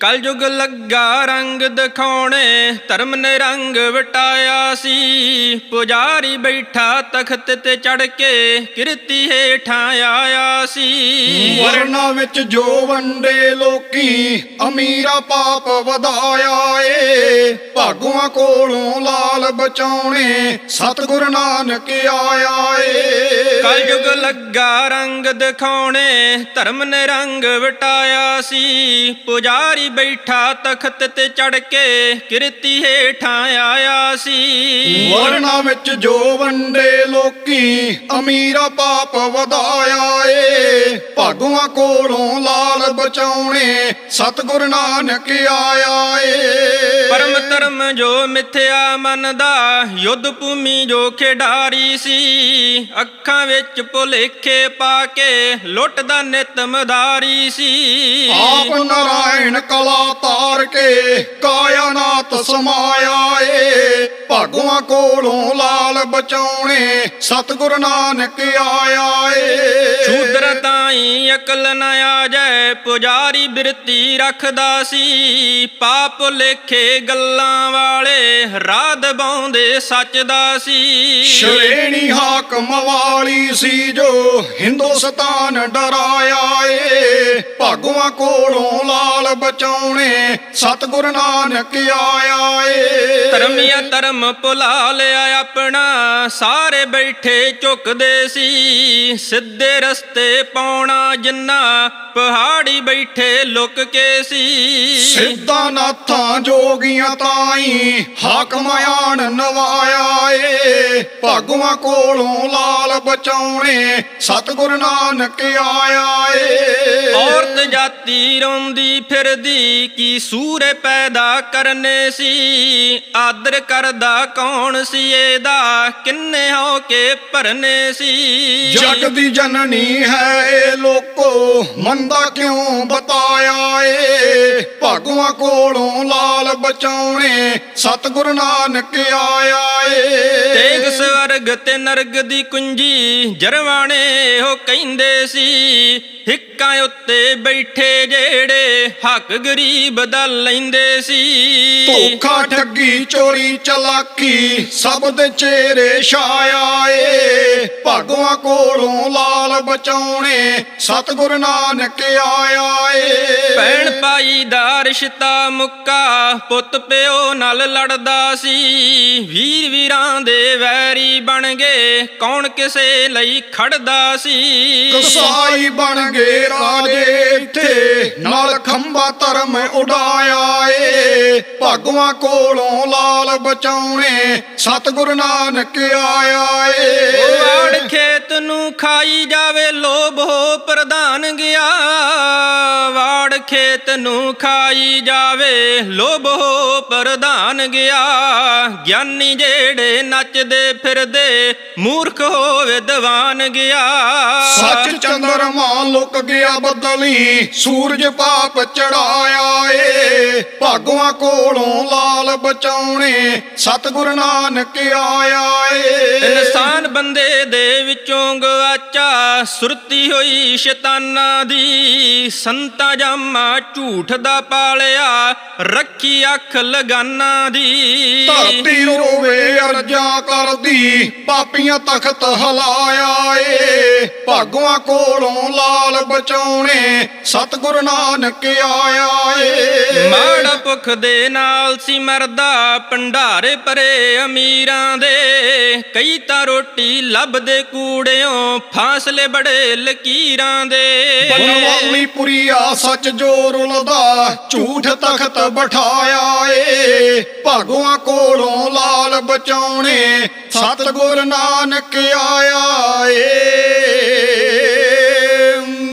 ਕਲਯੁਗ ਲੱਗਾ ਰੰਗ ਦਿਖਾਉਣੇ ਧਰਮ ਨੇ ਰੰਗ ਵਟਾਇਆ ਸੀ। ਪੁਜਾਰੀ ਬੈਠਾ ਤਖਤ ਤੇ ਚੜ ਕੇ ਕਿਰਤੀ ਹੇਠਾਂ ਆਇਆ ਸੀ। ਵਰਨਾ ਵਿੱਚ ਜੋ ਵੰਡੇ ਲੋਕੀ ਅਮੀਰਾ ਪਾਪ ਵਧਾਇਆ ਏ। ਭਾਗੂਆਂ ਕੋਲੋਂ ਲਾਲ ਬਚਾਉਣੇ ਸਤਿਗੁਰ ਨਾਨਕ ਆਇਆ ਏ। ਕਲਯੁਗ ਲੱਗਾ ਰੰਗ ਦਿਖਾਉਣੇ ਧਰਮ ਨੇ ਰੰਗ ਵਟਾਇਆ ਸੀ। ਪੁਜਾਰੀ ਬੈਠਾ ਤਖਤ ਤੇ ਚੜ ਕੇ ਕਿਰਤੀ ਹੇਠਾਂ ਆਇਆ ਸੀ। ਵਰਨਾ ਵਿੱਚ ਜੋ ਵੰਡੇ ਲੋਕੀ ਅਮੀਰਾ ਪਾਪ ਵਧਾਇਆ ਏ। ਭਾਗੂਆਂ ਕੋਲੋਂ ਲਾਲ ਬਚਾਉਣੇ ਸਤਿਗੁਰ ਨਾਨਕ ਆਇਆ ਏ। ਪਰਮ ਧਰਮ ਜੋ ਮਿਥਿਆ ਮੰਨਦਾ ਯੁੱਧ ਭੂਮੀ ਜੋ ਖਿਡਾਰੀ ਸੀ। ਅੱਖਾਂ ਵਿੱਚ ਭੁਲੇਖੇ ਪਾ ਕੇ ਲੁੱਟਦਾ ਨਿਤ ਮਦਾਰੀ ਸੀ। ਆਪ ਨਾਰਾਇਣ ਕਲਾ ਤਾਰ ਕੇ ਕਾਇਆ ਕਾਇਨਾਤ ਸਮਾਇਆ ਏ ਭਾਗਵਾਂ ਕੋਲੋਂ ਲਾਲ ਬਚਾਉਣੇ ਸਤਿਗੁਰ ਨਾਨਕ ਆਇਆ ਏ ਸ਼ੂਦਰ ਤਾਈ ਅਕਲ ਨ ਆ ਪੁਜਾਰੀ ਬਿਰਤੀ ਰੱਖਦਾ ਸੀ। ਪਾਪ ਲੇਖੇ ਗੱਲਾਂ ਵਾਲੇ ਰਾਧ ਬਾਉਂਦੇ ਸੱਚ ਦਾ ਸੀ। ਸ਼੍ਰੇਣੀ ਹਾਕਮ ਵਾਲੀ ਸੀ ਜੋ ਹਿੰਦੁਸਤਾਨ ਡਰਾਇਆ ਏ। ਭਾਗਵਾਂ ਕੋਲੋਂ ਲਾਲ ਬਚਾਉਣੇ ਸਤਿਗੁਰ ਨਾਨਕ ਆਇਆ ਏ। ਧਰਮੀਆ ਧਰਮ ਭੁਲਾ ਲਿਆ ਆਪਣਾ ਸਾਰੇ ਬੈਠੇ ਝੁਕਦੇ ਸੀ। ਸਿੱਧੇ ਰਸਤੇ ਪਾਉਣਾ ਜਿੰਨਾ ਪਹਾੜੀ ਬੈਠੇ ਲੁਕ ਕੇ ਸੀ। ਸਿੱਧਾ ਨਾਥਾਂ ਜੋਗੀਆਂ ਤਾਈ ਹਾਕਮ ਆਣ ਨਵਾਇਆ ਏ। ਭਾਗਵਾਂ ਕੋਲੋਂ ਲਾਲ ਬਚਾਉਣੇ ਸਤਿਗੁਰ ਨਾਨਕ ਆਇਆ ਏ। ਔਰਤ ਜਾਤੀ ਰੋਂਦੀ ਫਿਰਦੀ ਕੀ ਸੂਰੇ ਪੈਦਾ ਕਰਨੇ ਸੀ? ਆਦਰ ਕਰਦਾ ਕੌਣ ਸੀ ਇਹਦਾ? ਕਿੰਨੇ ਹੋ ਕੇ ਭਰਨੇ ਸੀ? ਜਗ ਦੀ ਜਨਨੀ ਹੈ ਇਹ ਲੋਕੋ ਮੰਦਾ ਕਿਉਂ ਬਤਾਇਆ ਏ? ਭਾਗਵਾਂ ਕੋਲੋਂ ਲਾਲ ਬਚਾਉਣੇ ਸਤਿਗੁਰ ਨਾਨਕ ਆਇਆ ਏ। ਤੇਗ ਸਵਰਗ ਤੇ ਨਰਗ ਦੀ ਕੁੰਜੀ ਜਰਵਾਣੇ ਉਹ ਕਹਿੰਦੇ ਸੀ। ਹਿੱਕਾਂ ਉੱਤੇ ਬੈਠੇ ਜਿਹੜੇ ਹੱਕ ਗਰੀਬ ਦਾ ਲੈਂਦੇ ਸੀ। ਧੋਖਾ ਠੱਗੀ ਚੋਰੀ ਚਲਾਕੀ ਸਭ ਦੇ ਚਿਹਰੇ ਛਾਇਆ ਏ ਭਾਗਵਾਂ ਕੋਲੋਂ ਲਾਲ ਬਚਾਉਣੇ ਸਤਿਗੁਰ ਨਾਨਕ ਆਇਆ ਏ ਭੈਣ ਭਾਈ ਦਾ ਰਿਸ਼ਤਾ ਮੁੱਕਾ ਪੁੱਤ ਪਿਓ ਨਾਲ ਲੜਦਾ ਸੀ। ਵੀਰ ਵੀਰਾਂ ਦੇ ਵੈਰੀ ਬਣ ਗਏ ਕੌਣ ਕਿਸੇ ਲਈ ਖੜਦਾ ਸੀ। ਕਸਾਈ ਬਣ ਗਏ ਰਾਜੇ ਇੱਥੇ, ਨਾਲ ਖੰਭਾ ਧਰਮ ਉਡਾਇਆ ਏ। ਭਾਗਵਾਂ ਕੋਲੋਂ ਲਾਲ ਬਚਾਉਣੇ, ਸਤਿਗੁਰ ਨਾਨਕ ਆਇਆ ਏ। ਵਾੜ ਖੇਤ ਨੂੰ ਖਾਈ ਜਾਵੇ, ਲੋਭ ਹੋ ਪ੍ਰਧਾਨ ਗਿਆ। ਖੇਤ ਨੂੰ ਖਾਈ ਜਾਵੇ ਲੋਭ ਹੋ ਪ੍ਰਧਾਨ ਗਿਆ। ਗਿਆਨੀ ਜਿਹੜੇ ਨੱਚਦੇ ਫਿਰਦੇ ਮੂਰਖ ਹੋ ਵਿਦਵਾਨ ਗਿਆ। ਸੱਚ ਚੰਦਰਮਾ ਲੁਕ ਗਿਆ ਬਦਲੀ ਸੂਰਜ ਪਾਪ ਚੜਾਇਆ ਏ। ਭਾਗਵਾਂ ਕੋਲੋਂ ਲਾਲ ਬਚਾਉਣੇ ਸਤਿਗੁਰ ਨਾਨਕ ਆਇਆ ਏ। ਇਨਸਾਨ ਬੰਦੇ ਦੇ ਵਿੱਚੋਂ ਗਵਾਚਾ ਸੁਰਤੀ ਹੋਈ ਸ਼ੈਤਾਨਾਂ ਦੀ ਸੰਤਾ ਜਾਮਾ ਝੂਠ ਦਾ ਪਾਲਿਆ, ਰੱਖੀ ਅੱਖ ਲਗਾਨਾ ਦੀ। ਧਰਤੀ ਰੋਵੇ, ਅਰਜਾਂ ਕਰਦੀ, ਪਾਪੀਆਂ ਤਖਤ ਹਲਾਇਆ ਏ। ਭਾਗਵਾਂ ਕੋਲੋਂ ਲਾਲ ਬਚਾਉਣੇ ਸਤਿਗੁਰ ਨਾਨਕ ਆਇਆ ਏ ਮਾੜਾ ਭੁੱਖ ਦੇ ਨਾਲ ਸੀ ਮਰਦਾ ਭੰਡਾਰੇ ਭਰੇ ਅਮੀਰਾਂ ਦੇ। ਕਈ ਤਾਂ ਰੋਟੀ ਲੱਭਦੇ ਕੂੜਿਓਂ ਫਾਸਲੇ ਬੜੇ ਲਕੀਰਾਂ ਦੇ। ਬਨਵਾਲੀ ਪੁਰੀਆ ਸੱਚ ਜੋ ਰੁਲਦਾ ਝੂਠ ਤਖਤ ਬਿਠਾਇਆ ਏ ਭਾਗਵਾਂ ਕੋਲੋਂ ਲਾਲ ਬਚਾਉਣੇ ਸਤਿਗੁਰ ਨਾਨਕ ਆਇਆ ਏ